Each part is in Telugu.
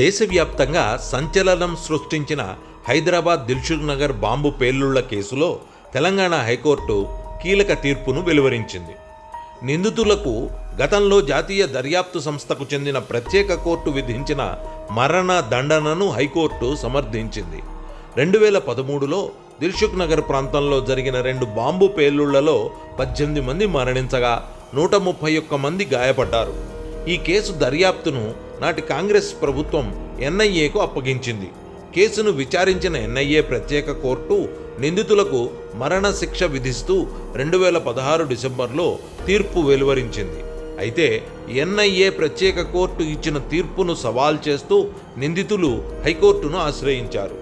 దేశవ్యాప్తంగా సంచలనం సృష్టించిన హైదరాబాద్ దిల్షుక్ నగర్ బాంబు పేలుళ్ళ కేసులో తెలంగాణ హైకోర్టు కీలక తీర్పును వెలువరించింది. నిందితులకు గతంలో జాతీయ దర్యాప్తు సంస్థకు చెందిన ప్రత్యేక కోర్టు విధించిన మరణ దండనను హైకోర్టు సమర్థించింది. రెండు వేల పదమూడులో దిల్షుక్ నగర్ ప్రాంతంలో జరిగిన రెండు బాంబు పేలుళ్ళలో పద్దెనిమిది మంది మరణించగా నూట ముప్పై ఒక్క మంది గాయపడ్డారు. ఈ కేసు దర్యాప్తును నాటి కాంగ్రెస్ ప్రభుత్వం ఎన్ఐఏకు అప్పగించింది. కేసును విచారించిన ఎన్ఐఏ ప్రత్యేక కోర్టు నిందితులకు మరణశిక్ష విధిస్తూ రెండు వేల పదహారు డిసెంబర్లో తీర్పు వెలువరించింది. అయితే ఎన్ఐఏ ప్రత్యేక కోర్టు ఇచ్చిన తీర్పును సవాల్ చేస్తూ నిందితులు హైకోర్టును ఆశ్రయించారు.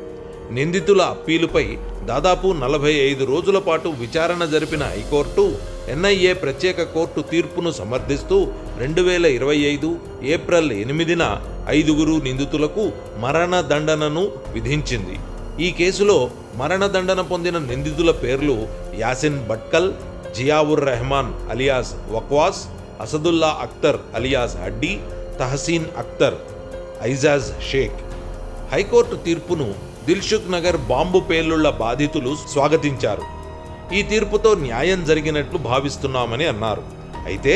నిందితుల అప్పీలుపై దాదాపు నలభై ఐదు రోజుల పాటు విచారణ జరిపిన హైకోర్టు ఎన్ఐఏ ప్రత్యేక కోర్టు తీర్పును సమర్థిస్తూ రెండు వేల ఇరవై ఐదు ఏప్రిల్ ఎనిమిదిన ఐదుగురు నిందితులకు మరణ దండనను విధించింది. ఈ కేసులో మరణదండన పొందిన నిందితుల పేర్లు Yasin Bhatkal Ziaur Rehman alias Waqas Asadullah Akhtar alias Haddi Tahseen Akhtar Aijaz Sheikh. High court తీర్పును దిల్షుక్ నగర్ బాంబు పేలుళ్ళ బాధితులు స్వాగతించారు. ఈ తీర్పుతో న్యాయం జరిగినట్లు భావిస్తున్నామని అన్నారు. అయితే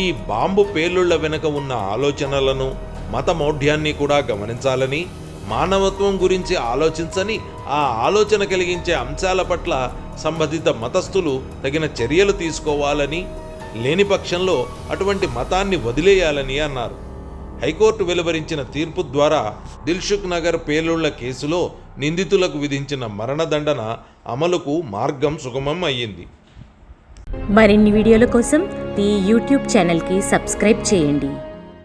ఈ బాంబు పేలుళ్ళ వెనుక ఉన్న ఆలోచనలను మత మౌఢ్యాన్ని కూడా గమనించాలని మానవత్వం గురించి ఆలోచించని ఆ ఆలోచన కలిగించే అంశాల పట్ల సంబంధిత మతస్థులు తగిన చర్యలు తీసుకోవాలని లేని పక్షంలో అటువంటి మతాన్ని వదిలేయాలని అన్నారు. హైకోర్టు వెలువరించిన తీర్పు ద్వారా దిల్షుక్ నగర్ పేలుళ్ళ కేసులో నిందితులకు విధించిన మరణదండన అమలుకు మార్గం సుగమం అయ్యింది. మరిన్ని వీడియోల కోసం ఈ యూట్యూబ్ ఛానల్కి సబ్స్క్రైబ్ చేయండి.